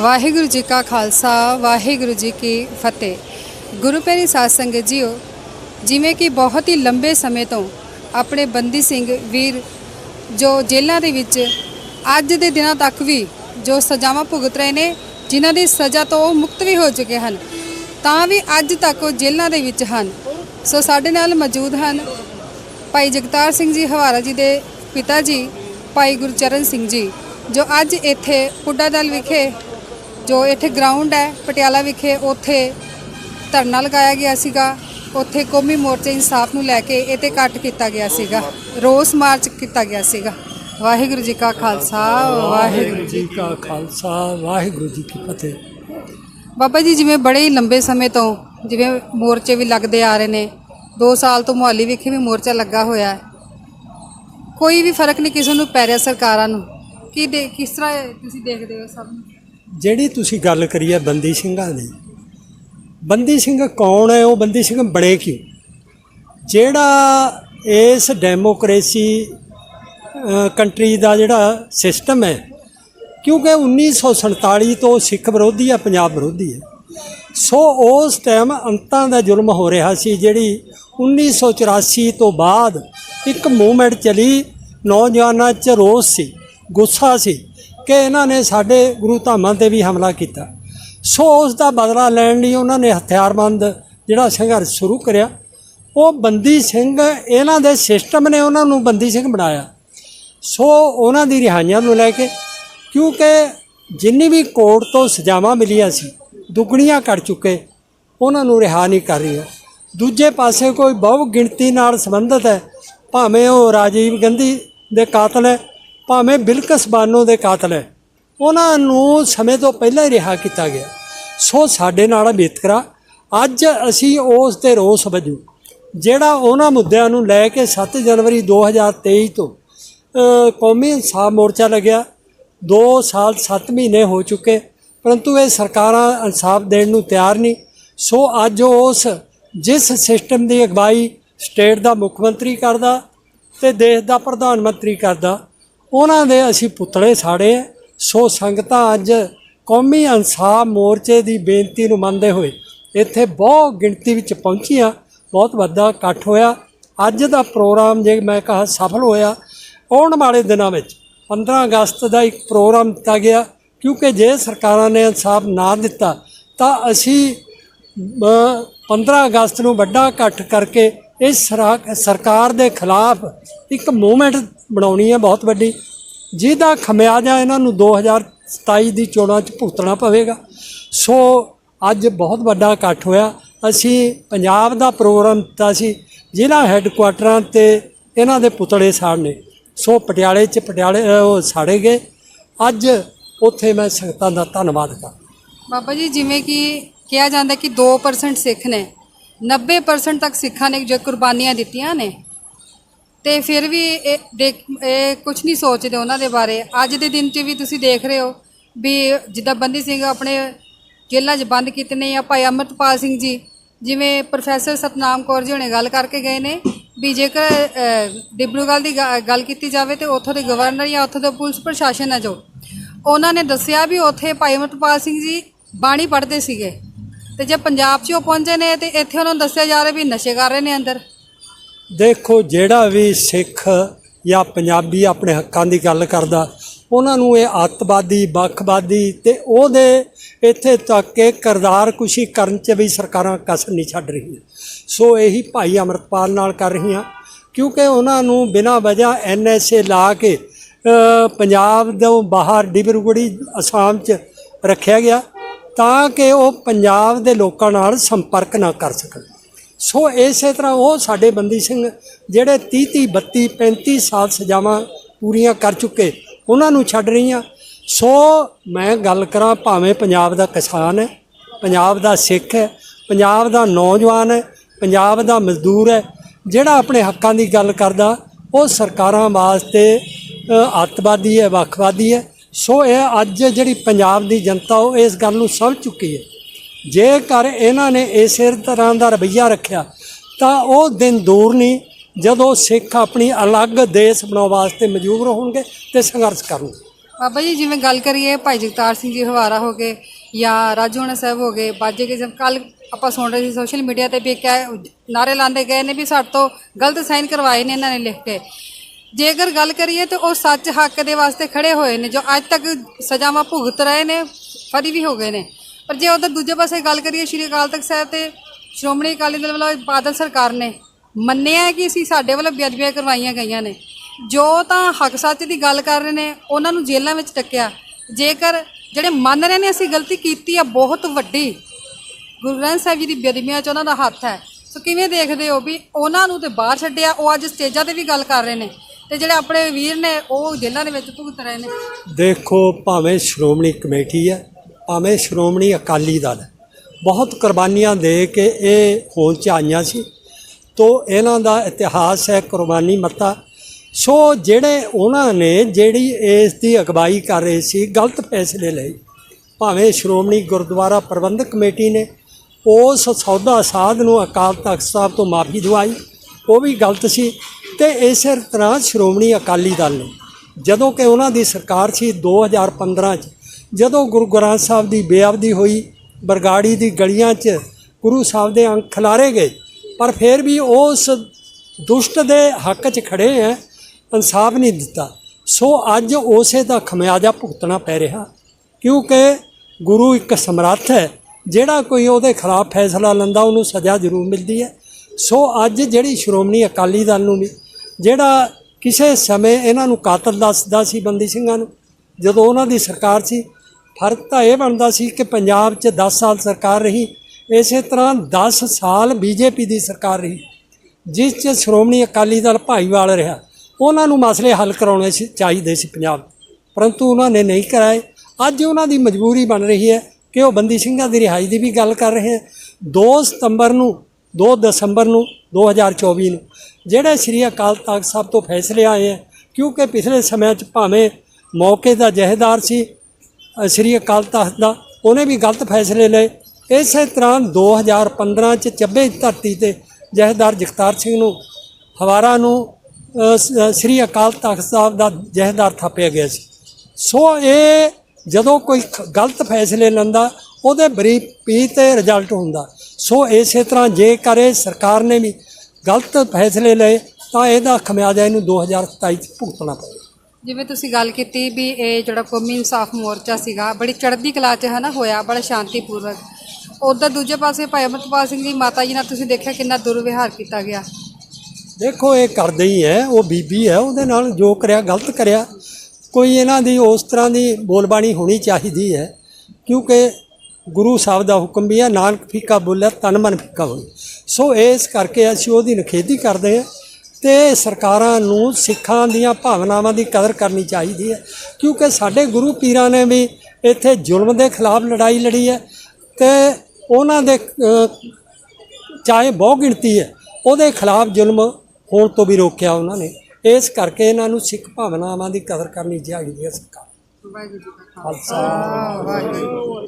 ਵਾਹਿਗੁਰੂ ਜੀ ਕਾ ਖਾਲਸਾ, ਵਾਹਿਗੁਰੂ ਜੀ ਕੀ ਫਤਿਹ। ਗੁਰੂ ਪਿਆਰੀ ਸਾਧ ਸੰਗਤ ਜੀਓ, ਜਿਵੇਂ ਕਿ ਬਹੁਤ ਹੀ ਲੰਬੇ ਸਮੇਂ ਤੋਂ ਆਪਣੇ ਬੰਦੀ ਸਿੰਘ ਵੀਰ ਜੋ ਜੇਲ੍ਹਾਂ ਦੇ ਵਿੱਚ ਅੱਜ ਦੇ ਦਿਨਾਂ ਤੱਕ ਵੀ ਜੋ ਸਜ਼ਾਵਾਂ ਭੁਗਤ ਰਹੇ ਨੇ, ਜਿਨ੍ਹਾਂ ਦੀ ਸਜ਼ਾ ਤੋਂ ਉਹ ਮੁਕਤ ਵੀ ਹੋ ਚੁੱਕੇ ਹਨ, ਤਾਂ ਵੀ ਅੱਜ ਤੱਕ ਉਹ ਜੇਲ੍ਹਾਂ ਦੇ ਵਿੱਚ ਹਨ। ਸੋ ਸਾਡੇ ਨਾਲ ਮੌਜੂਦ ਹਨ ਭਾਈ ਜਗਤਾਰ ਸਿੰਘ ਜੀ ਹਵਾਰਾ ਜੀ ਦੇ ਪਿਤਾ ਜੀ, ਭਾਈ ਗੁਰਚਰਨ ਸਿੰਘ ਜੀ, ਜੋ ਅੱਜ ਇੱਥੇ ਪੁੱਡਾ ਦਲ ਵਿਖੇ ਜੋ ਇੱਥੇ ਗਰਾਊਂਡ ਹੈ, ਪਟਿਆਲਾ ਵਿਖੇ ਉੱਥੇ ਧਰਨਾ ਲਗਾਇਆ ਗਿਆ ਸੀਗਾ। ਉੱਥੇ ਕੌਮੀ ਮੋਰਚੇ ਇਨਸਾਫ ਨੂੰ ਲੈ ਕੇ ਇਹ ਤੇ ਕੱਟ ਕੀਤਾ ਗਿਆ ਸੀਗਾ। ਰੋਸ ਮਾਰਚ ਕੀਤਾ ਗਿਆ ਸੀਗਾ। ਵਾਹਿਗੁਰੂ ਜੀ ਕਾ ਖਾਲਸਾ, ਵਾਹਿਗੁਰੂ ਜੀ ਕਾ ਖਾਲਸਾ, ਵਾਹਿਗੁਰੂ ਜੀ ਕੀ ਫਤਿਹ। ਬਾਬਾ ਜੀ, ਜਿਵੇਂ ਬੜੇ ਹੀ ਲੰਬੇ ਸਮੇਂ ਤੋਂ ਜਿਵੇਂ ਮੋਰਚੇ ਵੀ ਲੱਗਦੇ ਆ ਰਹੇ ਨੇ 2 ਸਾਲ ਤੋਂ ਮੁਹਾਲੀ ਵਿਖੇ ਵੀ ਮੋਰਚਾ ਲੱਗਾ ਹੋਇਆ ਹੈ। ਕੋਈ ਵੀ ਫ਼ਰਕ ਨਹੀਂ ਕਿਸੇ ਨੂੰ ਪੈ ਰਿਹਾ ਸਰਕਾਰਾਂ ਨੂੰ। ਕੀ ਦੇ ਕਿਸ ਤਰ੍ਹਾਂ ਤੁਸੀਂ ਦੇਖਦੇ ਹੋ ਸਭ ਨੂੰ? ਜਿਹੜੀ ਤੁਸੀਂ ਗੱਲ ਕਰੀ ਹੈ ਬੰਦੀ ਸਿੰਘਾਂ ਦੀ। ਬੰਦੀ ਸਿੰਘ ਕੌਣ ਹੈ? ਉਹ ਬੰਦੀ ਸਿੰਘ ਬਣੇ ਕਿਉਂ? ਜਿਹੜਾ ਇਸ ਡੈਮੋਕ੍ਰੇਸੀ ਕੰਟਰੀ ਦਾ ਜਿਹੜਾ ਸਿਸਟਮ ਹੈ, ਕਿਉਂਕਿ 1947 ਤੋਂ ਸਿੱਖ ਵਿਰੋਧੀ ਹੈ, ਪੰਜਾਬ ਵਿਰੋਧੀ ਹੈ। ਸੋ ਉਸ ਟਾਈਮ ਅੰਤਾਂ ਦਾ ਜ਼ੁਲਮ ਹੋ ਰਿਹਾ ਸੀ, ਜਿਹੜੀ 1984 ਤੋਂ ਬਾਅਦ ਇੱਕ ਮੂਵਮੈਂਟ ਚਲੀ, ਨੌਜਵਾਨਾਂ 'ਚ ਰੋਸ ਸੀ, ਗੁੱਸਾ ਸੀ। ਕਿ ਇਹਨਾਂ ਨੇ ਸਾਡੇ ਗੁਰੂ ਧਾਮਾਂ ਤੇ ਵੀ ਹਮਲਾ ਕੀਤਾ। ਸੋ ਉਸ ਦਾ ਬਦਲਾ ਲੈਣ ਲਈ ਉਹਨਾਂ ਨੇ ਹਥਿਆਰਬੰਦ ਜਿਹੜਾ ਸੰਘਰਸ਼ ਸ਼ੁਰੂ ਕਰਿਆ। ਉਹ ਬੰਦੀ ਸਿੰਘ, ਇਹਨਾਂ ਦੇ ਸਿਸਟਮ ਨੇ ਉਹਨਾਂ ਨੂੰ ਬੰਦੀ ਸਿੰਘ ਬਣਾਇਆ। ਸੋ ਉਹਨਾਂ ਦੀ ਰਿਹਾਈਆਂ ਨੂੰ ਲੈ ਕੇ, ਕਿਉਂਕਿ ਜਿੰਨੀ ਵੀ ਕੋਰਟ ਤੋਂ ਸਜ਼ਾਵਾਂ ਮਿਲੀਆਂ ਸੀ, ਦੁੱਗਣੀਆਂ ਕੱਟ ਚੁੱਕੇ, ਉਹਨਾਂ ਨੂੰ ਰਿਹਾ ਨਹੀਂ ਕਰ ਰਹੀਆਂ। ਦੂਜੇ ਪਾਸੇ ਕੋਈ ਬਹੁ ਗਿਣਤੀ ਨਾਲ ਸੰਬੰਧਿਤ ਹੈ, ਭਾਵੇਂ ਉਹ ਰਾਜੀਵ ਗਾਂਧੀ ਦੇ ਕਾਤਲ ਹੈ ਭਾਵੇਂ ਬਿਲਕਸ ਬਾਨੋ ਦੇ ਕਾਤਲ ਹੈ, ਉਹਨਾਂ ਨੂੰ ਸਮੇਂ ਤੋਂ ਪਹਿਲਾਂ ਹੀ ਰਿਹਾ ਕੀਤਾ ਗਿਆ। ਸੋ ਸਾਡੇ ਨਾਲ ਵਿਤਕਰਾ ਅੱਜ ਅਸੀਂ ਉਸ 'ਤੇ ਰੋਸ ਵਜੋਂ, ਜਿਹੜਾ ਉਹਨਾਂ ਮੁੱਦਿਆਂ ਨੂੰ ਲੈ ਕੇ 7 ਜਨਵਰੀ 2023 ਤੋਂ ਕੌਮੀ ਇਨਸਾਫ ਮੋਰਚਾ ਲੱਗਿਆ। 2 ਸਾਲ 7 ਮਹੀਨੇ ਹੋ ਚੁੱਕੇ, ਪਰੰਤੂ ਇਹ ਸਰਕਾਰਾਂ ਇਨਸਾਫ ਦੇਣ ਨੂੰ ਤਿਆਰ ਨਹੀਂ। ਸੋ ਅੱਜ ਉਸ ਜਿਸ ਸਿਸਟਮ ਦੀ ਅਗਵਾਈ ਸਟੇਟ ਦਾ ਮੁੱਖ ਮੰਤਰੀ ਕਰਦਾ ਤੇ ਦੇਸ਼ ਦਾ ਪ੍ਰਧਾਨ ਮੰਤਰੀ ਕਰਦਾ ਉਹਨਾਂ ਦੇ ਅਸੀਂ ਪੁਤਲੇ ਸਾੜੇ ਸੋ ਸੰਗਤਾਂ ਅੱਜ ਕੌਮੀ ਇਨਸਾਫ ਮੋਰਚੇ ਦੀ ਬੇਨਤੀ ਨੂੰ ਮੰਨਦੇ ਹੋਏ ਇੱਥੇ ਬਹੁਤ ਗਿਣਤੀ ਵਿੱਚ ਪਹੁੰਚੀਆਂ ਬਹੁਤ ਵੱਡਾ ਇਕੱਠ ਹੋਇਆ। ਅੱਜ ਦਾ ਪ੍ਰੋਗਰਾਮ ਜੇ ਮੈਂ ਕਹਾ ਸਫਲ ਹੋਇਆ ਆਉਣ ਵਾਲੇ ਦਿਨਾਂ ਵਿੱਚ 15 ਅਗਸਤ ਦਾ ਇੱਕ ਪ੍ਰੋਗਰਾਮ ਦਿੱਤਾ ਗਿਆ। ਕਿਉਂਕਿ ਜੇ ਸਰਕਾਰਾਂ ਨੇ ਇਨਸਾਫ ਨਾ ਦਿੱਤਾ ਤਾਂ ਅਸੀਂ ਅ, 15 ਅਗਸਤ ਨੂੰ ਵੱਡਾ ਇਕੱਠ ਕਰਕੇ ਇਸ ਸਰਕਾਰ ਦੇ ਖਿਲਾਫ ਇੱਕ ਮੂਵਮੈਂਟ ਬਣਾਉਣੀ ਹੈ ਬਹੁਤ ਵੱਡੀ, ਜਿਹਦਾ ਖਮਿਆਜਾ ਇਹਨਾਂ ਨੂੰ 2027 ਦੀ ਚੋਣਾਂ 'ਚ ਭੁਗਤਣਾ ਪਵੇਗਾ। ਸੋ ਅੱਜ ਬਹੁਤ ਵੱਡਾ ਇਕੱਠ ਹੋਇਆ। ਅਸੀਂ ਪੰਜਾਬ ਦਾ ਪ੍ਰੋਗਰਾਮ ਦਿੱਤਾ ਸੀ, ਜ਼ਿਲ੍ਹਾ ਹੈੱਡਕੁਆਟਰਾਂ ਤੇ ਇਹਨਾਂ ਦੇ ਪੁਤਲੇ ਸਾੜਨੇ। ਸੋ ਪਟਿਆਲੇ 'ਚ ਪਟਿਆਲੇ ਉਹ ਸਾੜੇ ਗਏ। ਅੱਜ ਉੱਥੇ ਮੈਂ ਸੰਗਤਾਂ ਦਾ ਧੰਨਵਾਦ ਕਰਦਾ। ਬਾਬਾ ਜੀ, ਜਿਵੇਂ ਕਿ ਕਿਹਾ ਜਾਂਦਾ ਕਿ 2% ਸਿੱਖ ਨੇ। 90% ਤੱਕ ਸਿੱਖਾਂ ਨੇ ਜੋ ਕੁਰਬਾਨੀਆਂ ਦਿੱਤੀਆਂ ਨੇ। ਤੇ ਫਿਰ ਵੀ ਇਹ ਦੇਖ ਇਹ ਕੁਝ ਨਹੀਂ ਸੋਚਦੇ ਉਹਨਾਂ ਦੇ ਬਾਰੇ। ਅੱਜ ਦੇ ਦਿਨ 'ਚ ਵੀ ਤੁਸੀਂ ਦੇਖ ਰਹੇ ਹੋ ਵੀ ਜਿੱਦਾਂ ਬੰਦੀ ਸਿੰਘ ਆਪਣੇ ਜੇਲ੍ਹਾਂ 'ਚ ਬੰਦ ਕੀਤੇ ਨੇ ਜਾਂ ਭਾਈ ਅਮਰਤਪਾਲ ਸਿੰਘ ਜੀ ਜਿਵੇਂ ਪ੍ਰੋਫੈਸਰ ਸਤਨਾਮ ਕੌਰ ਜੀ ਹੁਣੇ ਗੱਲ ਕਰਕੇ ਗਏ ਨੇ ਵੀ ਜੇਕਰ ਅ, ਡਿਬਰੂਗੜ੍ਹ ਦੀ ਗੱਲ ਕੀਤੀ ਜਾਵੇ ਤੇ ਉੱਥੋਂ ਦੇ ਗਵਰਨਰ ਜਾਂ ਉੱਥੋਂ ਦਾ ਪੁਲਿਸ ਪ੍ਰਸ਼ਾਸਨ ਹੈ ਜੋ। ਉਹਨਾਂ ਨੇ ਦੱਸਿਆ ਵੀ ਉੱਥੇ ਭਾਈ ਅਮਰਤਪਾਲ ਸਿੰਘ ਜੀ ਬਾਣੀ ਪੜ੍ਹਦੇ ਸੀਗੇ। ਤੇ ਜੇ ਪੰਜਾਬ 'ਚ ਉਹ ਪਹੁੰਚੇ ਨੇ ਤੇ ਇੱਥੇ ਉਹਨਾਂ ਨੂੰ ਦੱਸਿਆ ਜਾ ਰਿਹਾ ਵੀ ਨਸ਼ੇ ਕਰ ਰਹੇ ਨੇ ਅੰਦਰ। ਦੇਖੋ, ਜਿਹੜਾ ਵੀ ਸਿੱਖ ਜਾਂ ਪੰਜਾਬੀ ਆਪਣੇ ਹੱਕਾਂ ਦੀ ਗੱਲ ਕਰਦਾ, ਉਹਨਾਂ ਨੂੰ ਇਹ ਅੱਤਵਾਦੀ, ਵੱਖਵਾਦੀ ਤੇ ਉਹਦੇ ਇੱਥੇ ਤੱਕ ਕਿ ਕਰਦਾਰ ਕੁਸ਼ੀ ਕਰਨ 'ਚ ਵੀ ਸਰਕਾਰਾਂ ਕਸਰ ਨਹੀਂ ਛੱਡ ਰਹੀਆਂ। ਸੋ ਇਹੀ ਭਾਈ ਅਮਰਤਪਾਲ ਨਾਲ ਕਰ ਰਹੀਆਂ, ਕਿਉਂਕਿ ਉਹਨਾਂ ਨੂੰ ਬਿਨਾਂ ਵਜ੍ਹਾ ਐਨਐਸਏ ਲਾ ਕੇ ਪੰਜਾਬ ਤੋਂ ਬਾਹਰ ਡਿਬਰੂਗੜੀ ਅਸਾਮ 'ਚ ਰੱਖਿਆ ਗਿਆ। ਤਾਂ ਕਿ ਉਹ ਪੰਜਾਬ ਦੇ ਲੋਕਾਂ ਨਾਲ ਸੰਪਰਕ ਨਾ ਕਰ ਸਕਣ। ਸੋ ਇਸੇ ਤਰ੍ਹਾਂ ਉਹ ਸਾਡੇ ਬੰਦੀ ਸਿੰਘ ਜਿਹੜੇ 30 30 32 35 ਸਾਲ ਸਜ਼ਾਵਾਂ ਪੂਰੀਆਂ ਕਰ ਚੁੱਕੇ, ਉਹਨਾਂ ਨੂੰ ਛੱਡ ਰਹੀਆਂ। ਸੋ ਮੈਂ ਗੱਲ ਕਰਾਂ ਭਾਵੇਂ ਪੰਜਾਬ ਦਾ ਕਿਸਾਨ ਹੈ, ਪੰਜਾਬ ਦਾ ਸਿੱਖ ਹੈ, ਪੰਜਾਬ ਦਾ ਨੌਜਵਾਨ ਹੈ, ਪੰਜਾਬ ਦਾ ਮਜ਼ਦੂਰ ਹੈ, ਜਿਹੜਾ ਆਪਣੇ ਹੱਕਾਂ ਦੀ ਗੱਲ ਕਰਦਾ, ਉਹ ਸਰਕਾਰਾਂ ਵਾਸਤੇ ਅੱਤਵਾਦੀ ਹੈ, ਵੱਖਵਾਦੀ ਹੈ। ਸੋ ਇਹ ਅੱਜ ਜਿਹੜੀ ਪੰਜਾਬ ਦੀ ਜਨਤਾ ਉਹ ਇਸ ਗੱਲ ਨੂੰ ਸਮਝ ਚੁੱਕੀ ਹੈ। ਜੇਕਰ ਇਹਨਾਂ ਨੇ ਇਸੇ ਤਰ੍ਹਾਂ ਦਾ ਰਵੱਈਆ ਰੱਖਿਆ, ਤਾਂ ਉਹ ਦਿਨ ਦੂਰ ਨਹੀਂ, ਜਦੋਂ ਸਿੱਖ ਆਪਣੀ ਅਲੱਗ ਦੇਸ਼ ਬਣਾਉਣ ਵਾਸਤੇ ਮਜਬੂਰ ਹੋਣਗੇ ਤੇ ਸੰਘਰਸ਼ ਕਰਨਗੇ। ਬਾਬਾ ਜੀ, ਜਿਵੇਂ ਗੱਲ ਕਰੀਏ, ਭਾਈ ਜਗਤਾਰ ਸਿੰਘ ਜੀ ਹਵਾਰਾ ਹੋ ਗਏ ਜਾਂ ਰਾਜੂਣਾ ਸਾਹਿਬ ਹੋ ਗਏ, ਬਾਜੇ ਕੇ ਜਮ ਕੱਲ ਆਪਾਂ ਸੁਣ ਰਹੇ ਸੀ ਸੋਸ਼ਲ ਮੀਡੀਆ ਤੇ ਵੀ ਕਿਆ ਨਾਰੇ ਲਾਉਂਦੇ ਗਏ ਨੇ ਵੀ ਸਾਡੇ ਤੋਂ ਗਲਤ ਸਾਈਨ ਕਰਵਾਏ ਨੇ ਇਹਨਾਂ ਨੇ ਲਿਖ ਕੇ। ਜੇਕਰ ਗੱਲ ਕਰੀਏ ਤਾਂ ਉਹ ਸੱਚ ਹੱਕ ਦੇ ਵਾਸਤੇ ਖੜੇ ਹੋਏ ਨੇ, ਜੋ ਅੱਜ ਤੱਕ ਸਜ਼ਾਵਾਂ ਭੁਗਤ ਰਹੇ ਨੇ, ਫਰੀ ਵੀ ਹੋ ਗਏ ਨੇ। ਪਰ ਜੇ ਉਧਰ ਦੂਜੇ ਪਾਸੇ ਗੱਲ ਕਰੀਏ, ਸ਼੍ਰੀ ਅਕਾਲ ਤਖਤ ਸਾਹਿਬ ਤੇ ਸ਼੍ਰੋਮਣੀ ਅਕਾਲੀ ਦਲ ਵੱਲੋਂ ਬਾਦਲ ਸਰਕਾਰ ਨੇ ਮੰਨਿਆ ਹੈ ਕਿ ਅਸੀਂ ਸਾਡੇ ਵੱਲੋਂ ਬੇਅਦਬੀਆਂ ਕਰਵਾਈਆਂ ਗਈਆਂ ਨੇ। ਜੋ ਤਾਂ ਹੱਕ ਸੱਚ ਦੀ ਗੱਲ ਕਰ ਰਹੇ ਨੇ, ਉਹਨਾਂ ਨੂੰ ਜੇਲ੍ਹਾਂ ਵਿੱਚ ਟੱਕਿਆ। ਜੇਕਰ ਜਿਹੜੇ ਮੰਨ ਰਹੇ ਨੇ, ਅਸੀਂ ਗਲਤੀ ਕੀਤੀ ਆ, ਬਹੁਤ ਵੱਡੀ। ਗੁਰੂ ਗ੍ਰੰਥ ਸਾਹਿਬ ਜੀ ਦੀ ਬੇਅਦਬੀਆਂ 'ਚ ਉਹਨਾਂ ਦਾ ਹੱਥ ਹੈ। ਸੋ ਕਿਵੇਂ ਦੇਖਦੇ ਹੋ ਵੀ ਉਹਨਾਂ ਨੂੰ ਤੇ ਬਾਹਰ ਛੱਡਿਆ, ਉਹ ਅੱਜ ਸਟੇਜਾਂ ਤੇ ਵੀ ਗੱਲ ਕਰ ਰਹੇ ਨੇ। ਤੇ ਜਿਹੜੇ ਆਪਣੇ ਵੀਰ ਨੇ, ਉਹ ਜੇਲ੍ਹਾਂ ਦੇ ਵਿੱਚ ਭੁਗਤ ਰਹੇ ਨੇ। ਦੇਖੋ, ਭਾਵੇਂ ਸ਼੍ਰੋਮਣੀ ਕਮੇਟੀ ਹੈ, ਭਾਵੇਂ ਸ਼੍ਰੋਮਣੀ ਅਕਾਲੀ ਦਲ ਹੈ, ਬਹੁਤ ਕੁਰਬਾਨੀਆਂ ਦੇ ਕੇ ਇਹ ਹੋਂਦ 'ਚ ਆਈਆਂ ਸੀ। ਤੋ ਇਹਨਾਂ ਦਾ ਇਤਿਹਾਸ ਹੈ ਕੁਰਬਾਨੀ ਮੱਤਾ। ਸੋ ਜਿਹੜੇ ਉਹਨਾਂ ਨੇ ਜਿਹੜੀ ਇਸ ਦੀ ਅਗਵਾਈ ਕਰ ਰਹੇ ਸੀ, ਗਲਤ ਫੈਸਲੇ ਲਏ, ਭਾਵੇਂ ਸ਼੍ਰੋਮਣੀ ਗੁਰਦੁਆਰਾ ਪ੍ਰਬੰਧਕ ਕਮੇਟੀ ਨੇ ਉਸ ਸੌਦਾ ਸਾਧ ਨੂੰ ਅਕਾਲ ਤਖਤ ਸਾਹਿਬ ਤੋਂ ਮਾਫੀ ਦਵਾਈ, ਉਹ ਵੀ ਗਲਤ ਸੀ। ਤੇ ਇਸੇ ਤਰ੍ਹਾਂ ਸ਼੍ਰੋਮਣੀ ਅਕਾਲੀ ਦਲ ਨੇ। ਜਦੋਂ ਕਿ ਉਹਨਾਂ ਦੀ ਸਰਕਾਰ ਸੀ 2015 ਚ, ਜਦੋਂ ਗੁਰੂ ਗ੍ਰੰਥ ਸਾਹਿਬ ਦੀ ਬੇਅਬਦੀ ਹੋਈ, ਬਰਗਾੜੀ ਦੀ ਗਲੀਆਂ 'ਚ ਗੁਰੂ ਸਾਹਿਬ ਦੇ ਅੰਕ ਖਿਲਾਰੇ ਗਏ। ਪਰ ਫਿਰ ਵੀ ਉਸ ਦੁਸ਼ਟ ਦੇ ਹੱਕ 'ਚ ਖੜੇ ਹੈ ਇਨਸਾਫ ਨਹੀਂ ਦਿੱਤਾ। ਸੋ ਅੱਜ ਉਸੇ ਦਾ ਖਮਿਆਜਾ ਭੁਗਤਣਾ ਪੈ ਰਿਹਾ, ਕਿਉਂਕਿ ਗੁਰੂ ਇੱਕ ਸਮਰੱਥ ਹੈ, ਜਿਹੜਾ ਕੋਈ ਉਹਦੇ ਖਿਲਾਫ ਫੈਸਲਾ ਲੈਂਦਾ, ਉਹਨੂੰ ਸਜ਼ਾ ਜ਼ਰੂਰ ਮਿਲਦੀ ਹੈ। ਸੋ ਅੱਜ ਜਿਹੜੀ ਸ਼੍ਰੋਮਣੀ ਅਕਾਲੀ ਦਲ ਨੂੰ ਵੀ ਜਿਹੜਾ ਕਿਸੇ ਸਮੇਂ ਇਹਨਾਂ ਨੂੰ ਕਾਤਲ ਦੱਸਦਾ ਸੀ ਬੰਦੀ ਸਿੰਘਾਂ ਨੂੰ, ਜਦੋਂ ਉਹਨਾਂ ਦੀ ਸਰਕਾਰ ਸੀ, ਫ਼ਰਕ ਤਾਂ ਇਹ ਬਣਦਾ ਸੀ ਕਿ ਪੰਜਾਬ 'ਚ 10 ਸਾਲ ਸਰਕਾਰ ਰਹੀ, ਇਸੇ ਤਰ੍ਹਾਂ 10 ਸਾਲ ਬੀਜੇਪੀ ਦੀ ਸਰਕਾਰ ਰਹੀ, ਜਿਸ 'ਚ ਸ਼੍ਰੋਮਣੀ ਅਕਾਲੀ ਦਲ ਭਾਈਵਾਲ ਰਿਹਾ। ਉਹਨਾਂ ਨੂੰ ਮਸਲੇ ਹੱਲ ਕਰਾਉਣੇ ਸੀ, ਚਾਹੀਦੇ ਸੀ ਪੰਜਾਬ। ਪਰੰਤੂ ਉਹਨਾਂ ਨੇ ਨਹੀਂ ਕਰਾਏ। ਅੱਜ ਉਹਨਾਂ ਦੀ ਮਜਬੂਰੀ ਬਣ ਰਹੀ ਹੈ ਕਿ ਉਹ ਬੰਦੀ ਸਿੰਘਾਂ ਦੀ ਰਿਹਾਈ ਦੀ ਵੀ ਗੱਲ ਕਰ ਰਹੇ ਹੈ। 2 ਸਤੰਬਰ ਨੂੰ 2 ਦਸੰਬਰ ਨੂੰ 2024 ਨੂੰ, ਜਿਹੜੇ ਸ੍ਰੀ ਅਕਾਲ ਤਖਤ ਸਾਹਿਬ ਤੋਂ ਫੈਸਲੇ ਆਏ ਹੈ ਕਿਉਂਕਿ ਪਿਛਲੇ ਸਮਿਆਂ 'ਚ ਭਾਵੇਂ ਮੌਕੇ ਦਾ ਜਹੇਦਾਰ ਸੀ ਸ੍ਰੀ ਅਕਾਲ ਤਖਤ ਦਾ, ਉਹਨੇ ਵੀ ਗਲਤ ਫੈਸਲੇ ਲਏ। ਇਸੇ ਤਰ੍ਹਾਂ 2015 ਚ ਚੱਬੇ ਧਰਤੀ ਤੇ ਜਹੇਦਾਰ ਜਗਤਾਰ ਸਿੰਘ ਨੂੰ, ਹਵਾਰਾ ਨੂੰ ਸ੍ਰੀ ਅਕਾਲ ਤਖਤ ਸਾਹਿਬ ਦਾ ਜਹੇਦਾਰ ਥਾਪਿਆ ਗਿਆ ਸੀ। ਸੋ ਇਹ ਜਦੋਂ ਕੋਈ ਖ- ਗਲਤ ਫੈਸਲੇ ਲੈਂਦਾ, ਉਹਦੇ ਬਰੀਕੀ ਤੇ ਰਿਜ਼ਲਟ ਹੁੰਦਾ। ਸੋ ਇਸੇ ਤਰ੍ਹਾਂ ਜੇਕਰ ਇਹ ਸਰਕਾਰ ਨੇ ਵੀ ਗਲਤ ਫੈਸਲੇ ਲਏ ਤਾਂ ਇਹਦਾ ਖਮਿਆਜਾ ਇਹਨੂੰ 2027 ਚ ਭੁਗਤਣਾ ਪਵੇਗਾ ਜਿਵੇਂ ਤੁਸੀਂ ਗੱਲ ਕੀਤੀ ਵੀ ਇਹ ਜਿਹੜਾ ਕੌਮੀ ਇਨਸਾਫ ਮੋਰਚਾ ਸੀਗਾ ਬੜੀ ਚੜ੍ਹਦੀ ਕਲਾ 'ਚ ਹੈ ਨਾ ਹੋਇਆ ਬੜਾ ਸ਼ਾਂਤੀਪੂਰਵਕ। ਉਧਰ ਦੂਜੇ ਪਾਸੇ ਭਾਈ ਅਮਰਪਾਲ ਸਿੰਘ ਦੀ ਮਾਤਾ ਜੀ ਨਾਲ ਤੁਸੀਂ ਦੇਖਿਆ ਕਿੰਨਾ ਦੁਰਵਿਹਾਰ ਕੀਤਾ ਗਿਆ? ਦੇਖੋ ਇਹ ਕਰਦੇ ਹੀ ਹੈ ਉਹ ਬੀਬੀ ਹੈ ਉਹਦੇ ਨਾਲ ਜੋ ਕਰਿਆ ਗਲਤ ਕਰਿਆ। ਕੋਈ ਇਹਨਾਂ ਦੀ ਉਸ ਤਰ੍ਹਾਂ ਦੀ ਬੋਲਬਾਣੀ ਹੋਣੀ ਚਾਹੀਦੀ ਹੈ ਕਿਉਂਕਿ ਗੁਰੂ ਸਾਹਿਬ ਦਾ ਹੁਕਮ ਵੀ ਹੈ ਨਾਨਕ ਫੀਕਾ ਬੋਲਿਆ ਤਨ ਮਨ ਫੀਕਾ ਹੋਈ ਸੋ ਇਸ ਕਰਕੇ ਅਸੀਂ ਉਹਦੀ ਨਿਖੇਧੀ ਕਰਦੇ ਹਾਂ ਤੇ ਸਰਕਾਰਾਂ ਨੂੰ ਸਿੱਖਾਂ ਦੀਆਂ ਭਾਵਨਾਵਾਂ ਦੀ ਕਦਰ ਕਰਨੀ ਚਾਹੀਦੀ ਹੈ ਕਿਉਂਕਿ ਸਾਡੇ ਗੁਰੂ ਪੀਰਾਂ ਨੇ ਵੀ ਇੱਥੇ ਜ਼ੁਲਮ ਦੇ ਖਿਲਾਫ ਲੜਾਈ ਲੜੀ ਹੈ ਤੇ ਉਹਨਾਂ ਦੇ ਚਾਹੇ ਬਹੁ ਗਿਣਤੀ ਹੈ ਉਹਦੇ ਖਿਲਾਫ ਜ਼ੁਲਮ ਹੋਣ ਤੋਂ ਵੀ ਰੋਕਿਆ ਉਹਨਾਂ ਨੇ। ਇਸ ਕਰਕੇ ਇਹਨਾਂ ਨੂੰ ਸਿੱਖ ਭਾਵਨਾਵਾਂ ਦੀ ਕਦਰ ਕਰਨੀ ਚਾਹੀਦੀ ਹੈ ਸਰਕਾਰ। ਵਾਹਿਗੁਰੂ ਜੀ ਕਾ ਖਾਲਸਾ। ਵਾਹਿਗੁਰੂ